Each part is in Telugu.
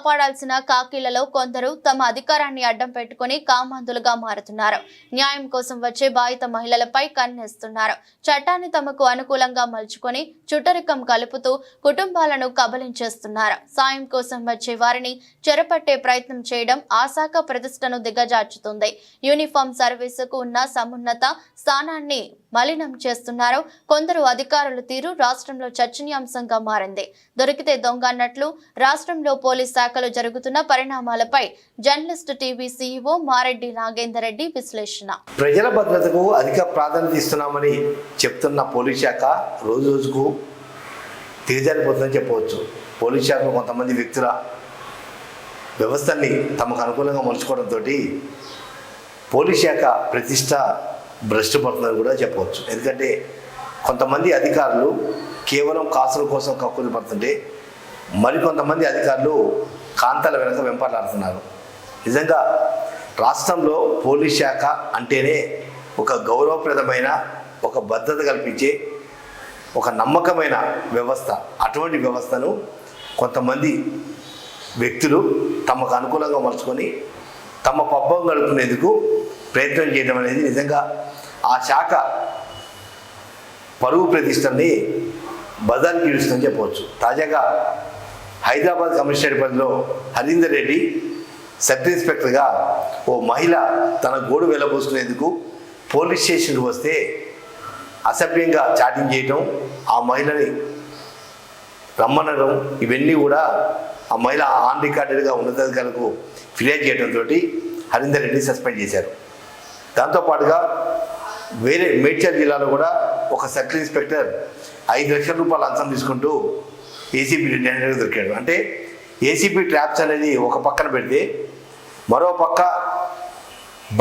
కాపాడాల్సిన కాకీలలో కొందరు తమ అధికారాన్ని అడ్డం పెట్టుకుని కామాంధులుగా మారుతున్నారు. న్యాయం కోసం వచ్చే బాధిత మహిళలపై కన్నేస్తున్నారు. చట్టాన్ని తమకు అనుకూలంగా మలుచుకొని చుట్టరికం కలుపుతూ కుటుంబాలను కబలించేస్తున్నారు. సాయం కోసం వచ్చే వారిని చెరపట్టే ప్రయత్నం చేయడం ఆ శాఖ ప్రతిష్టను దిగజార్చుతుంది. యూనిఫామ్ సర్వీసుకు ఉన్న సమున్నత స్థానాన్ని మలినం చేస్తున్నారు. కొందరు అధికారుల తీరు రాష్ట్రంలో చర్చనీయాంశంగా మారింది. దొరికితే దొంగ అన్నట్లు రాష్ట్రంలో పోలీస్ శాఖలో జరుగుతున్న పరిణామాలపై journalist TV CEO Mareddy Nagender Reddy విశ్లేషణ. ప్రజల భద్రతకు అధిక ప్రాధాన్యత ఇస్తున్నామని చెప్తున్న పోలీస్ శాఖ రోజు రోజుకు దిగజారిపోతుందని చెప్పవచ్చు. పోలీస్ శాఖలో కొంతమంది వ్యక్తుల వ్యవస్థల్ని తమకు అనుకూలంగా మలుచుకోవడంతో పోలీస్ శాఖ ప్రతిష్ట భ్రష్టపడుతుందని కూడా చెప్పవచ్చు. ఎందుకంటే కొంతమంది అధికారులు కేవలం కాసుల కోసం కక్కులు పడుతుంటే మరికొంతమంది అధికారులు కాంతాల వెనక వెంపర్లాడుతున్నారు. నిజంగా రాష్ట్రంలో పోలీస్ శాఖ అంటేనే ఒక గౌరవప్రదమైన ఒక భద్రత కల్పించే ఒక నమ్మకమైన వ్యవస్థ. అటువంటి వ్యవస్థను కొంతమంది వ్యక్తులు తమకు అనుకూలంగా మలుచుకొని తమ పబ్బం గడుపునేందుకు ప్రయత్నం చేయడం అనేది నిజంగా ఆ శాఖ పరువు ప్రతిష్టని బదానికి ఈడుస్తుందని చెప్పవచ్చు. తాజాగా హైదరాబాద్ కమిషనరేట్ పనిలో హరీందర్ రెడ్డి సబ్ ఇన్స్పెక్టర్గా ఓ మహిళ తన గోడు వెళ్ళబోసుకునేందుకు పోలీస్ స్టేషన్కి వస్తే అసభ్యంగా చాటింగ్ చేయటం ఆ మహిళని రమ్మనడం ఇవన్నీ కూడా ఆ మహిళ ఆన్ రికార్డెడ్గా ఉన్నతాధికారులకు ఫిర్యాదు చేయడంతో హరీందర్ రెడ్డి సస్పెండ్ చేశారు. దాంతోపాటుగా వేరే మేడ్చల్ జిల్లాలో కూడా ఒక సర్కిల్ ఇన్స్పెక్టర్ ఐదు లక్షల రూపాయలు లంచం తీసుకుంటూ ఏసీపీ టెండర్గా దొరికాడు. అంటే ఏసీపీ ట్రాప్స్ అనేది ఒక పక్కన పెడితే మరో పక్క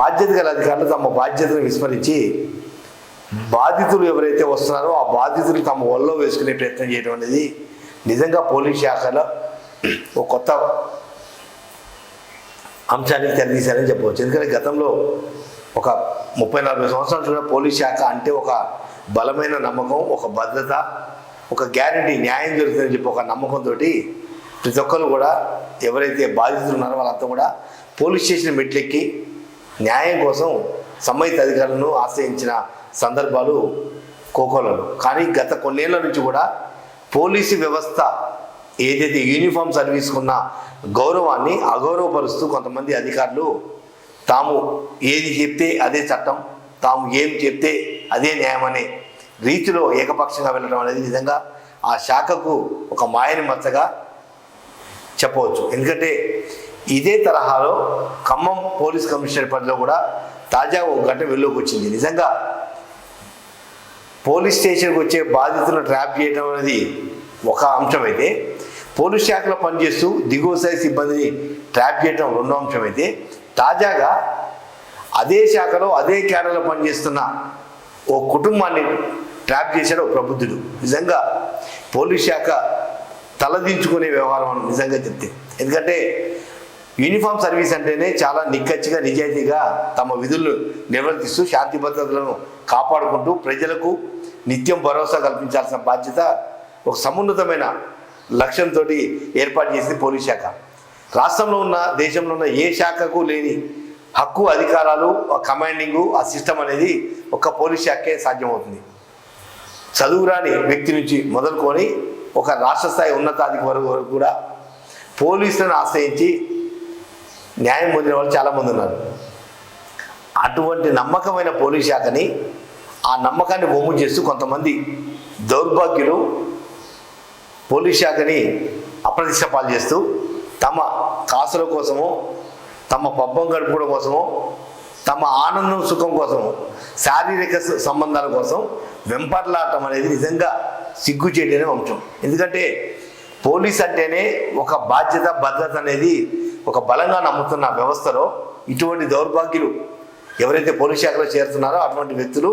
బాధ్యత గల అధికారులు తమ బాధ్యతను విస్మరించి బాధితులు ఎవరైతే వస్తున్నారో ఆ బాధితులు తమ వల్ల వేసుకునే ప్రయత్నం చేయడం అనేది నిజంగా పోలీస్ శాఖలో ఒక కొత్త అంశానికి తెరదీశారని చెప్పవచ్చు. ఎందుకంటే గతంలో ఒక ముప్పై నలభై సంవత్సరాలు క్రితం పోలీస్ శాఖ అంటే ఒక బలమైన నమ్మకం ఒక భద్రత ఒక గ్యారంటీ న్యాయం జరుగుతుందని చెప్పి ఒక నమ్మకంతో ప్రతి ఒక్కరు కూడా ఎవరైతే బాధితులు ఉన్నారో వాళ్ళంతా కూడా పోలీస్ స్టేషన్ మెట్లెక్కి న్యాయం కోసం సంబంధిత అధికారులను ఆశ్రయించిన సందర్భాలు కోకోలలో. కానీ గత కొన్నేళ్ళ నుంచి కూడా పోలీసు వ్యవస్థ ఏదైతే యూనిఫామ్ సర్వీస్కున్న గౌరవాన్ని అగౌరవపరుస్తూ కొంతమంది అధికారులు తాము ఏది చెప్తే అదే చట్టం తాము ఏం చెప్తే అదే న్యాయం అనే రీతిలో ఏకపక్షంగా వెళ్ళడం అనేది నిజంగా ఆ శాఖకు ఒక మాయని మచ్చగా చెప్పవచ్చు. ఎందుకంటే ఇదే తరహాలో ఖమ్మం పోలీస్ కమిషనర్ పరిధిలో కూడా తాజాగా ఒక గంట వెలుగుకి వచ్చింది. నిజంగా పోలీస్ స్టేషన్కి వచ్చే బాధితులను ట్రాప్ చేయడం అనేది ఒక అంశం అయితే పోలీస్ శాఖలో పనిచేస్తూ దిగువ స్థాయి సిబ్బందిని ట్రాప్ చేయడం రెండో అంశం అయితే తాజాగా అదే శాఖలో అదే క్యాడర్లో పనిచేస్తున్న ఓ కుటుంబాన్ని ట్రాప్ చేశాడు ఓ ప్రబుద్ధుడు. నిజంగా పోలీస్ శాఖ తలదించుకునే వ్యవహారం అని నిజంగా చెప్తే. ఎందుకంటే యూనిఫామ్ సర్వీస్ అంటేనే చాలా నిక్కచ్చిగా నిజాయితీగా తమ విధులను నిర్వర్తిస్తూ శాంతి భద్రతలను కాపాడుకుంటూ ప్రజలకు నిత్యం భరోసా కల్పించాల్సిన బాధ్యత ఒక సమున్నతమైన లక్ష్యంతో ఏర్పాటు చేసింది పోలీస్ శాఖ. రాష్ట్రంలో ఉన్న దేశంలో ఉన్న ఏ శాఖకు లేని హక్కు అధికారాలు కమాండింగు ఆ సిస్టమ్ అనేది ఒక పోలీస్ శాఖకే సాధ్యమవుతుంది. చదువురాని వ్యక్తి నుంచి మొదలుకొని ఒక రాష్ట్ర స్థాయి ఉన్నతాధిక వరకు కూడా పోలీసులను ఆశ్రయించి న్యాయం పొందిన వాళ్ళు చాలామంది ఉన్నారు. అటువంటి నమ్మకమైన పోలీస్ శాఖని ఆ నమ్మకాన్ని ఒమ్ము చేస్తూ కొంతమంది దౌర్భాగ్యులు పోలీస్ శాఖని అప్రతిష్ట పాలు చేస్తూ తమ కాసుల కోసము తమ పబ్బం గడుపుకోవడం కోసము తమ ఆనందం సుఖం కోసము శారీరక సంబంధాల కోసం వెంపర్లాటం అనేది నిజంగా సిగ్గుచేటనే అంశం ఎందుకంటే పోలీస్ అంటేనే ఒక బాధ్యత భద్రత అనేది ఒక బలంగా నమ్ముతున్న వ్యవస్థలో ఇటువంటి దౌర్భాగ్యులు ఎవరైతే పోలీస్ శాఖలో చేరుతున్నారో అటువంటి వ్యక్తులు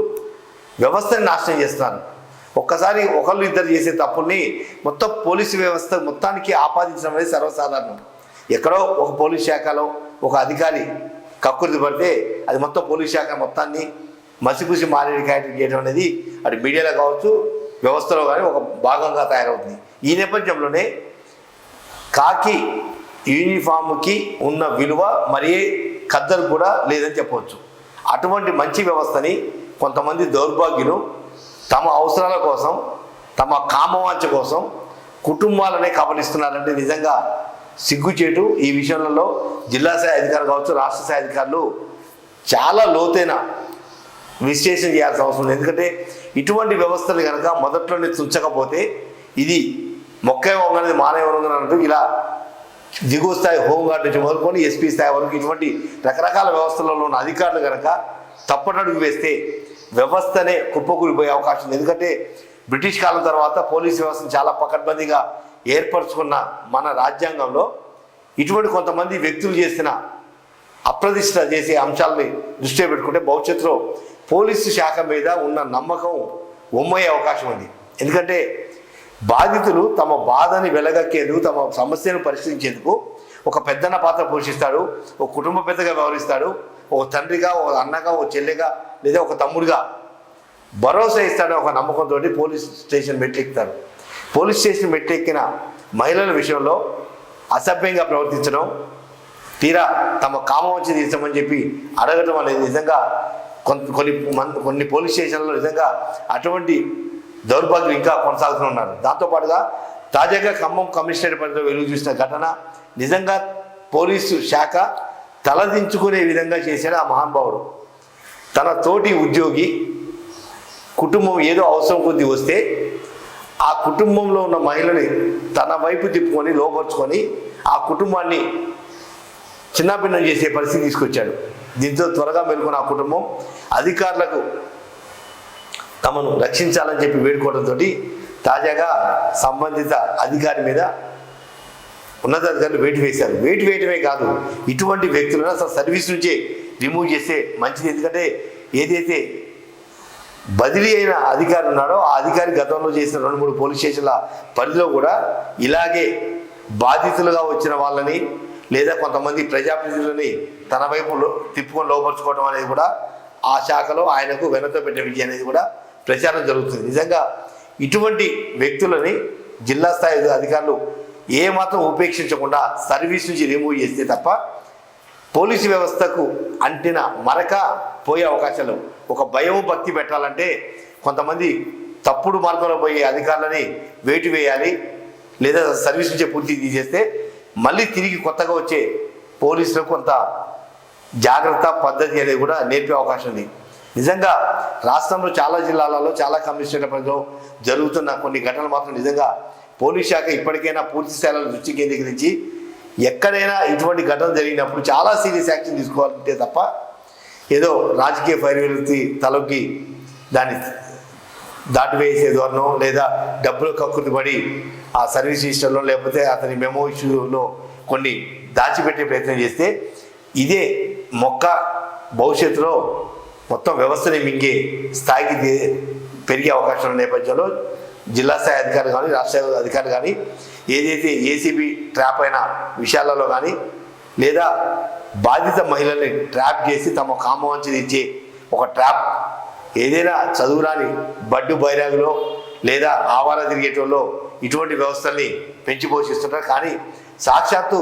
వ్యవస్థని నాశనం చేస్తున్నారు. ఒక్కసారి ఒకళ్ళు ఇద్దరు చేసే తప్పుల్ని మొత్తం పోలీసు వ్యవస్థ మొత్తానికి ఆపాదించడం అనేది సర్వసాధారణం. ఎక్కడో ఒక పోలీస్ శాఖలో ఒక అధికారి కక్కుర్తి పడితే అది మొత్తం పోలీస్ శాఖ మొత్తాన్ని మసిపూసి మారేడికాయటం చేయడం అనేది అటు మీడియాలో కావచ్చు వ్యవస్థలో కానీ ఒక భాగంగా తయారవుతుంది. ఈ నేపథ్యంలోనే కాకి యూనిఫామ్కి ఉన్న విలువ మరే ఖద్దరు కూడా లేదని చెప్పవచ్చు. అటువంటి మంచి వ్యవస్థని కొంతమంది దౌర్భాగ్యులు తమ అవసరాల కోసం తమ కామవాంచ కోసం కుటుంబాలనే కబలిస్తున్నారంటే నిజంగా సిగ్గుచేటు. ఈ విషయంలో జిల్లా స్థాయి అధికారులు కావచ్చు రాష్ట్ర స్థాయి అధికారులు చాలా లోతైన విశ్లేషణ చేయాల్సిన అవసరం ఉంది. ఎందుకంటే ఇటువంటి వ్యవస్థలు కనుక మొదట్లోనే తుంచకపోతే ఇది మొక్క వంగనేది మానవ వంగనంటూ ఇలా దిగువ స్థాయి హోంగార్డ్ నుంచి మొదలుకొని ఎస్పీ స్థాయి వరకు ఇటువంటి రకరకాల వ్యవస్థలలో ఉన్న అధికారులు కనుక తప్పటడుగు వేస్తే వ్యవస్థనే కుప్పకూలిపోయే అవకాశం ఉంది. ఎందుకంటే బ్రిటిష్ కాలం తర్వాత పోలీస్ వ్యవస్థను చాలా పకడ్బందీగా ఏర్పరచుకున్న మన రాజ్యాంగంలో ఇటువంటి కొంతమంది వ్యక్తులు చేసిన అప్రదిష్ట చేసే అంశాలని దృష్టిలో పెట్టుకుంటే భవిష్యత్తులో పోలీసు శాఖ మీద ఉన్న నమ్మకం ఉమ్మయ్యే అవకాశం ఉంది. ఎందుకంటే బాధితులు తమ బాధని వెలగక్కేందుకు తమ సమస్యను పరిష్కరించేందుకు ఒక పెద్దన్న పాత్ర పోషిస్తాడు ఒక కుటుంబ పెద్దగా వ్యవహరిస్తాడు ఒక తండ్రిగా ఒక అన్నగా ఒక చెల్లెగా లేదా ఒక తమ్ముడిగా భరోసా ఇస్తాడు ఒక నమ్మకంతో పోలీస్ స్టేషన్ మెట్లెక్కుతారు. పోలీస్ స్టేషన్ మెట్లెక్కిన మహిళల విషయంలో అసభ్యంగా ప్రవర్తించడం తీరా తమ కామం వచ్చి తీసామని చెప్పి అడగటం అనేది నిజంగా కొన్ని కొన్ని కొన్ని పోలీస్ స్టేషన్లో నిజంగా అటువంటి దౌర్భాగ్యం ఇంకా కొనసాగుతూ ఉన్నారు. దాంతోపాటుగా తాజాగా ఖమ్మం కమిషనరేట్ పరిధిలో వెలుగు చూసిన ఘటన నిజంగా పోలీసు శాఖ తలదించుకునే విధంగా చేశాడు ఆ మహానుభావుడు. తన తోటి ఉద్యోగి కుటుంబం ఏదో అవసరం కొద్ది వస్తే ఆ కుటుంబంలో ఉన్న మహిళని తన వైపు తిప్పుకొని లోపరుచుకొని ఆ కుటుంబాన్ని చిన్నపిన్నం చేసే పరిస్థితి తీసుకొచ్చాడు. దీంతో త్వరగా మేల్కొన్న ఆ కుటుంబం అధికారులకు తమను రక్షించాలని చెప్పి వేడుకోవడంతో తాజాగా సంబంధిత అధికారి మీద ఉన్నతాధికారులు వేటు వేశారు. వేటు వేయటమే కాదు ఇటువంటి వ్యక్తులను అసలు సర్వీస్ నుంచే రిమూవ్ చేస్తే మంచిది. ఎందుకంటే ఏదైతే బదిలీ అయిన అధికారి ఉన్నాడో ఆ అధికారి గతంలో చేసిన రెండు మూడు పోలీస్ స్టేషన్ల పరిధిలో కూడా ఇలాగే బాధితులుగా వచ్చిన వాళ్ళని లేదా కొంతమంది ప్రజాప్రతినిధులని తన వైపు లో- తిప్పుకొని లోపరుచుకోవడం అనేది కూడా ఆ శాఖలో ఆయనకు వెనతో పెట్టే విజయం అనేది కూడా ప్రచారం జరుగుతుంది. నిజంగా ఇటువంటి వ్యక్తులని జిల్లా స్థాయి అధికారులు ఏమాత్రం ఉపేక్షించకుండా సర్వీస్ నుంచి రిమూవ్ చేస్తే తప్ప పోలీసు వ్యవస్థకు అంటిన మరక పోయే అవకాశాలు ఒక భయం భక్తి పెట్టాలంటే కొంతమంది తప్పుడు మార్గంలో పోయే అధికారులని వేటు వేయాలి. లేదా సర్వీస్ నుంచే పూర్తి తీసేస్తే మళ్ళీ తిరిగి కొత్తగా వచ్చే పోలీసులకు కొంత జాగ్రత్త పద్ధతి అనేది కూడా నేర్పే అవకాశం ఉంది. నిజంగా రాష్ట్రంలో చాలా జిల్లాలలో చాలా కమిషనర్ పరిధిలో జరుగుతున్న కొన్ని ఘటనలు మాత్రం నిజంగా పోలీస్ శాఖ ఇప్పటికైనా పూర్తి స్థాయిలో దృష్టి కేంద్రీకరించి ఎక్కడైనా ఇటువంటి ఘటన జరిగినప్పుడు చాలా సీరియస్ యాక్షన్ తీసుకోవాలంటే తప్ప ఏదో రాజకీయ ఫైర్వెల్తి తలొక్కి దాన్ని దాటివేసే ధోరణం లేదా డబ్బులు కక్కుర్తి పడి ఆ సర్వీస్ రిజిస్టర్లో లేకపోతే అతని మెమో ఇష్యూలో కొన్ని దాచిపెట్టే ప్రయత్నం చేస్తే ఇదే మొక్క భవిష్యత్తులో మొత్తం వ్యవస్థని మింగే స్థాయికి పెరిగే అవకాశం ఉన్న నేపథ్యంలో జిల్లా స్థాయి అధికారులు కానీ రాష్ట్ర స్థాయి అధికారులు కానీ ఏదైతే ఏసీబీ ట్రాప్ అయిన విషయాలలో కానీ లేదా బాధిత మహిళల్ని ట్రాప్ చేసి తమ కామవంచి ఇచ్చే ఒక ట్రాప్ ఏదైనా చదువురాని బడ్డు బైరాగులో లేదా ఆవార తిరిగేటోళ్ళు ఇటువంటి వ్యవస్థల్ని పెంచి పోషిస్తుంటారు. కానీ సాక్షాత్తు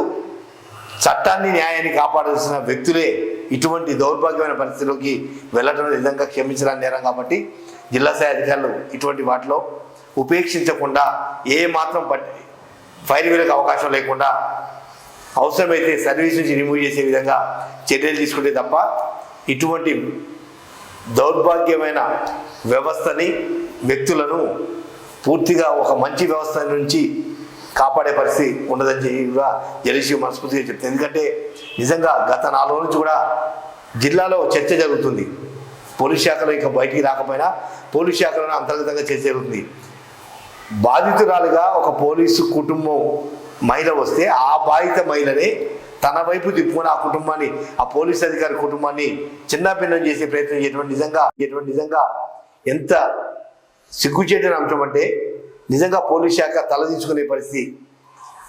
చట్టాన్ని న్యాయాన్ని కాపాడాల్సిన వ్యక్తులే ఇటువంటి దౌర్భాగ్యమైన పరిస్థితిలోకి వెళ్ళడం నిజంగా క్షమించడానికి నేరం కాబట్టి జిల్లా స్థాయి అధికారులు ఇటువంటి వాటిలో ఉపేక్షించకుండా ఏ మాత్రం పట్టి ఫైర్ వీళ్ళకి అవకాశం లేకుండా అవసరమైతే సర్వీస్ నుంచి రిమూవ్ చేసే విధంగా చర్యలు తీసుకుంటే తప్ప ఇటువంటి దౌర్భాగ్యమైన వ్యవస్థని వ్యక్తులను పూర్తిగా ఒక మంచి వ్యవస్థ నుంచి కాపాడే పరిస్థితి ఉండదని చెప్పి కూడా మనస్ఫూర్తిగా చెప్తుంది. ఎందుకంటే నిజంగా గత నాలుగు నుంచి కూడా జిల్లాలో చర్చ జరుగుతుంది. పోలీస్ శాఖలో ఇంకా బయటికి రాకపోయినా పోలీస్ శాఖలోనే అంతర్గతంగా చర్చ జరుగుతుంది. బాధితురాలుగా ఒక పోలీసు కుటుంబం మహిళ వస్తే ఆ బాధిత మహిళని తన వైపు తిప్పుకొని ఆ కుటుంబాన్ని ఆ పోలీస్ అధికారి కుటుంబాన్ని చిన్నభిన్నం చేసే ప్రయత్నం చేయటువంటి నిజంగా ఎటువంటి నిజంగా ఎంత సిగ్గుచేటైన అంశం అంటే నిజంగా పోలీస్ శాఖ తలదించుకునే పరిస్థితి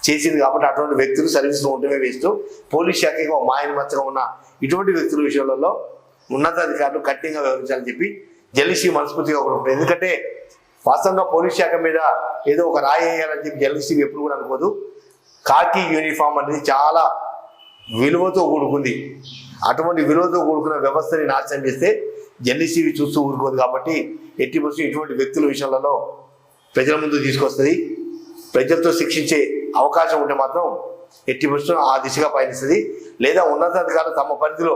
చేసింది కాబట్టి అటువంటి వ్యక్తులు సర్వీస్లో ఉండటమే వేస్తూ పోలీస్ శాఖకి ఒక మాయన మచ్చగా ఉన్న ఇటువంటి వ్యక్తుల విషయాలలో ఉన్నతాధికారులు కఠినంగా వ్యవహరించాలని చెప్పి జలిసి మనస్ఫూర్తిగా ఒకటి ఉంటుంది ఎందుకంటే వాస్తవంగా పోలీస్ శాఖ మీద ఏదో ఒక రాయి వేయాలని చెప్పి జలిసి ఎప్పుడు కూడా అనుకోదు. కాకి యూనిఫామ్ అనేది చాలా విలువతో కూడుకుంది. అటువంటి విలువతో కూడుకున్న వ్యవస్థని నాశనం చేస్తే ఎన్డీసీవి చూస్తూ ఊరుకోదు కాబట్టి ఎట్టి పరిస్థితి ఇటువంటి వ్యక్తుల విషయాలలో ప్రజల ముందు తీసుకొస్తుంది. ప్రజలతో శిక్షించే అవకాశం ఉంటే మాత్రం ఎట్టి పరిస్థితులు ఆ దిశగా పయనిస్తుంది. లేదా ఉన్నతాధికారులు తమ పరిధిలో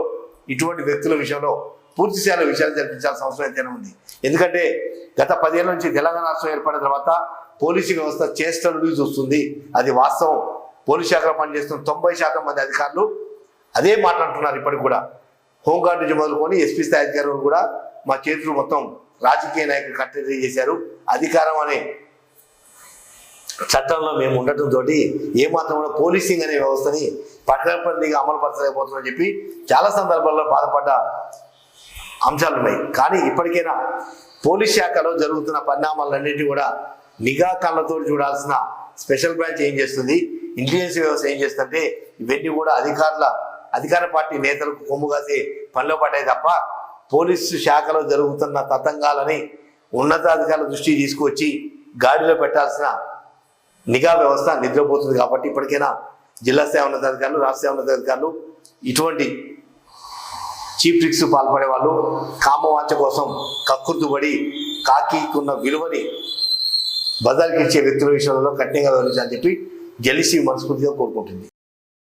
ఇటువంటి వ్యక్తుల విషయంలో పూర్తి స్థాయిలో విషయాలు జరిపించాల్సిన అవసరం అయితేనే ఉంది. ఎందుకంటే గత పదేళ్ళ నుంచి తెలంగాణ రాష్ట్రం ఏర్పడిన తర్వాత పోలీసు వ్యవస్థ చేష్టలు చూస్తుంది. అది వాస్తవం. పోలీస్ శాఖలో పనిచేస్తున్న తొంభై శాతం మంది అధికారులు అదే మాట్లాడుతున్నారు ఇప్పటికి కూడా. హోంగార్డు నుంచి మొదలుకొని ఎస్పీ స్థాయి అధికారులు కూడా మా చేతులు మొత్తం రాజకీయ నాయకులు కట్టడి చేశారు. అధికారం అనే చట్టంలో మేము ఉండటంతో ఏమాత్రం కూడా పోలీసింగ్ అనే వ్యవస్థని పట్టణపల్లిగా అమలు పరచలేకపోతుందని చెప్పి చాలా సందర్భాల్లో బాధపడ్డ అంశాలు ఉన్నాయి కానీ ఇప్పటికైనా పోలీస్ శాఖలో జరుగుతున్న పరిణామాలన్నింటినీ కూడా నిఘా కళ్ళతో చూడాల్సిన స్పెషల్ బ్రాంచ్ ఏం చేస్తుంది? ఇంటెలిజెన్స్ వ్యవస్థ ఏం చేస్తుందంటే ఇవన్నీ కూడా అధికారుల అధికార పార్టీ నేతలకు కొమ్ము కాసే పనిలో పడ్డాయి తప్ప పోలీసు శాఖలో జరుగుతున్న తతంగాలని ఉన్నతాధికారుల దృష్టి తీసుకొచ్చి గాడిలో పెట్టాల్సిన నిఘా వ్యవస్థ నిద్రపోతుంది కాబట్టి ఇప్పటికైనా జిల్లా స్థాయి ఉన్నతాధికారులు రాష్ట్ర స్థాయి ఉన్నతాధికారులు ఇటువంటి చీప్ ట్రిక్స్ పాల్పడే వాళ్ళు కామవాంచ కోసం కక్కుర్తుబడి కాకికున్న విలువని బదలికిచ్చే వ్యక్తుల విషయంలో కఠినంగా వివరించాలని చెప్పి గెలిసి మనస్ఫూర్తిగా కోరుకుంటుంది.